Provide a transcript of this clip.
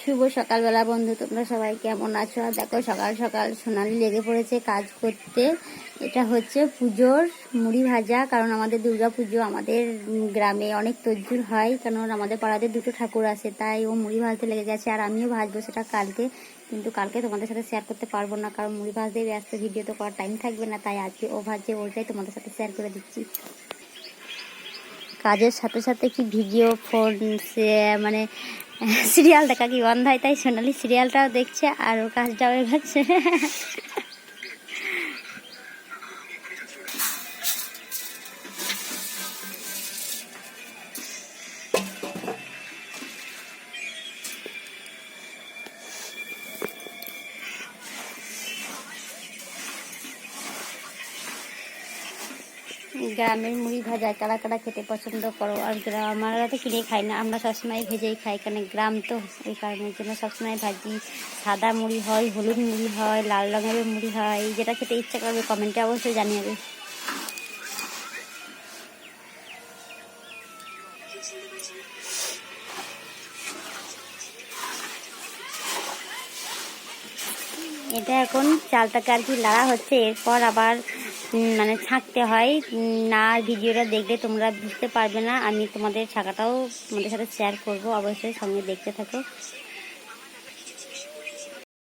শুভ সকালবেলা বন্ধু, তোমরা সবাই কেমন আছো? আর দেখো, সকাল সকাল সোনালি লেগে পড়েছে কাজ করতে। এটা হচ্ছে পুজোর মুড়ি ভাজা, কারণ আমাদের দুর্গা পুজো আমাদের গ্রামে অনেক তজ্জুর হয় কারণ আমাদের পাড়াতে দুটো ঠাকুর আছে, তাই ও মুড়ি ভাজতে লেগে গেছে, আর আমিও ভাজবো সেটা কালকে। কিন্তু কালকে তোমাদের সাথে শেয়ার করতে পারব না, কারণ মুড়ি ভাজতে ব্যস্ত ভিডিও তো করার টাইম থাকবে না, তাই আজকে ও ভাজছে, ওটাই তোমাদের সাথে শেয়ার করে দিচ্ছি। কাজের সাথে সাথে কি ভিডিও, ফোন, সে মানে সিরিয়াল দেখা কি বন্ধ হয়, তাই সোনালি সিরিয়ালটাও দেখছে আর ও কাজটাও এগোচ্ছে গ্রামের মুড়ি ভাজা কারা কারা খেতে পছন্দ করো। আর গ্রাম আমরা তো কিনে খাই না, আমরা সবসময় ভেজেই খাই, কারণ গ্রাম তো ওই কারণের জন্য সবসময় ভাজি। সাদা মুড়ি হয়, হলুদ মুড়ি হয়, লাল রঙের মুড়ি হয়, যেটা খেতে ইচ্ছা করবে কমেন্টে অবশ্যই জানিয়ে এটা এখন চালটাকে আর কি লাড়া হচ্ছে, এরপর আবার মানে ছাঁকতে হয়। না, ভিডিওটা দেখলে তোমরা বুঝতে পারবে না। আমি তোমাদের ছাঁকাটাও তোমাদের সাথে শেয়ার করব। অবশ্যই সঙ্গে দেখতে থাকো।